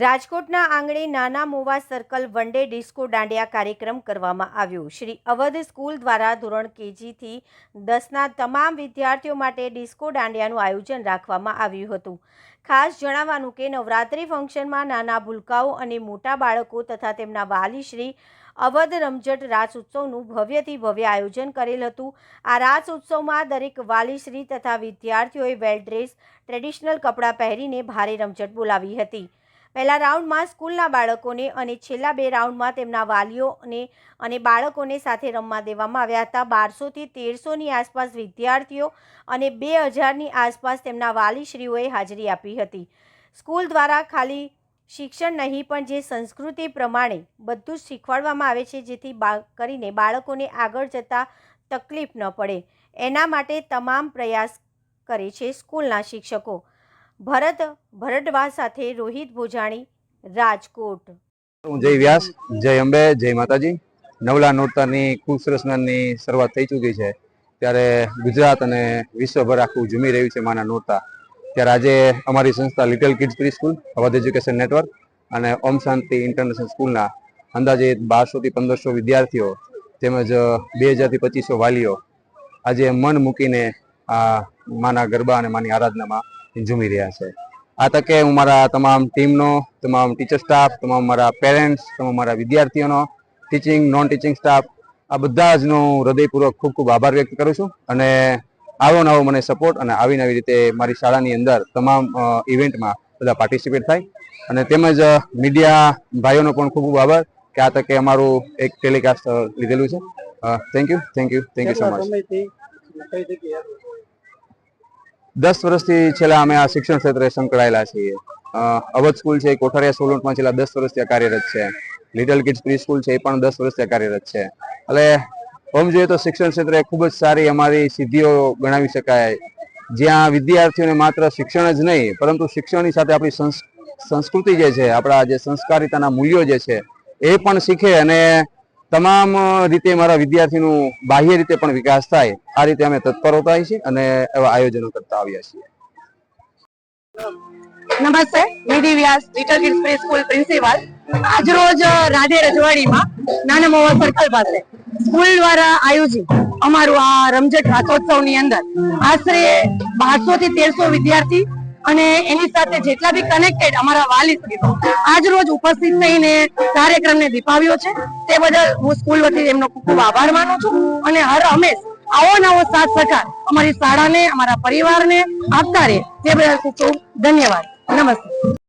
રાજકોટના આંગણે Nana Mava circle one day disco dandiya કાર્યક્રમ કરવામાં આવ્યો. શ્રી અવધ સ્કૂલ દ્વારા ધોરણ કેજીથી દસના તમામ વિદ્યાર્થીઓ માટે ડિસ્કો દાંડિયાનું આયોજન રાખવામાં આવ્યું હતું. ખાસ જણાવવાનું કે નવરાત્રિ ફંક્શનમાં નાના ભૂલકાઓ અને મોટા બાળકો તથા તેમના વાલી શ્રી અવધ રમઝટ રાસ ઉત્સવનું ભવ્યથી ભવ્ય આયોજન કરેલ હતું. આ રાસ ઉત્સવમાં દરેક વાલીશ્રી તથા વિદ્યાર્થીઓએ વેલ ડ્રેસ, ટ્રેડિશનલ કપડાં પહેરીને ભારે રમઝટ બોલાવી હતી. પહેલા રાઉન્ડમાં સ્કૂલના બાળકોને અને છેલ્લા બે રાઉન્ડમાં તેમના વાલીઓને અને બાળકોને સાથે રમવા દેવામાં આવ્યા હતા. બારસોથી તેરસોની આસપાસ વિદ્યાર્થીઓ અને બે હજારની આસપાસ તેમના વાલીશ્રીઓએ હાજરી આપી હતી. સ્કૂલ દ્વારા ખાલી શિક્ષણ નહીં, પણ જે સંસ્કૃતિ પ્રમાણે બધું જ શીખવાડવામાં આવે છે, જેથી બા કરીને બાળકોને આગળ જતાં તકલીફ ન પડે. એના માટે તમામ પ્રયાસ કરે છે સ્કૂલના શિક્ષકો. ભરત ભરડવા સાથે રોહિત ભોજાણી, રાજકોટ. હું જય વ્યાસ, જય અંબે, જય માતાજી. નવલા નોરતાની ખૂબ સરસ નાની શરૂઆત થઈ ચૂકી છે. ત્યારે ગુજરાત અને વિશ્વભર આખું ઝૂમી રહ્યું છે માના નોરતા. ત્યારે આજે અમારી સંસ્થા little kids preschool Awadh education network અને ઓમ શાંતિ ઇન્ટરનેશનલ સ્કૂલના અંદાજે બારસોથી પંદરસો વિદ્યાર્થીઓ તેમજ બે હજારથી પચીસો વાલીઓ આજે મન મૂકીને આ માના ગરબા અને માની આરાધનામાં ઝૂમી રહ્યા છે. આ તકે હું મારા તમામ ટીમનો તમામ ટીચર સ્ટાફ તમામ મારા પેરેન્ટ્સ તમામ મારા વિદ્યાર્થીઓનો ટીચિંગ નોન ટીચિંગ સ્ટાફ આ બધા જનો હૃદયપૂર્વક ખૂબ ખૂબ આભાર વ્યક્ત કરું છું અને આવો નવો મને સપોર્ટ અને આવી નવી રીતે મારી શાળાની અંદર તમામ ઇવેન્ટમાં બધા પાર્ટિસિપેટ થાય. અને તેમજ મીડિયા ભાઈઓનો પણ ખૂબ ખૂબ આભાર કે આ તકે અમારું એક ટેલિકાસ્ટ લીધેલું છે. Thank you thank you thank you so much દસ વર્ષથી છેલ્લા અમે આ શિક્ષણ ક્ષેત્રે સંકળાયેલા છીએ. અવધ સ્કૂલ છે કોઠારિયા સોલંટમાં છેલ્લા દસ વર્ષથી કાર્યરત છે. લિટલ કિડ્સ પ્રી સ્કૂલ છે એ પણ દસ વર્ષથી કાર્યરત છે. એટલે આમ જોઈએ તો શિક્ષણ ક્ષેત્રે ખૂબ જ સારી અમારી સિદ્ધિઓ ગણાવી શકાય. જ્યાં વિદ્યાર્થીઓને માત્ર શિક્ષણ જ નહીં, પરંતુ શિક્ષણની સાથે આપણી સંસ- સંસ્કૃતિ જે છે, આપણા જે સંસ્કારિતાના મૂલ્યો જે છે, એ પણ શીખે અને તમામ રીતે મારા વિદ્યાર્થીનું બાહ્ય રીતે પણ વિકાસ થાય, આ રીતે અમે તત્પર હોતા છીએ અને એવા આયોજનો કરતા આવ્યા છીએ. નમસ્તે Nidhi Vyas little kids preschool principal. આજ રોજ રાધે રજવાડીમાં નાના મોવા સર્કલ પાસે સ્કૂલ દ્વારા આયોજિત અમારું આ રમઝટ રાસોત્સવની અંદર આશરે બારસો થી તેરસો વિદ્યાર્થી અને એની સાથે જેટલા બી કનેક્ટેડ અમારા વાલી શ્રીઓ આજ રોજ ઉપસ્થિત થઈને કાર્યક્રમને દીપાવ્યો છે. તે બદલ હું સ્કૂલ વતી એમનો ખૂબ ખૂબ આભાર માનું છું અને હર હંમેશ આવો નવો સાથ સહકાર અમારી શાળાને, અમારા પરિવારને આપતા રહે. તે બદલ ખૂબ ખૂબ ધન્યવાદ. નમસ્તે.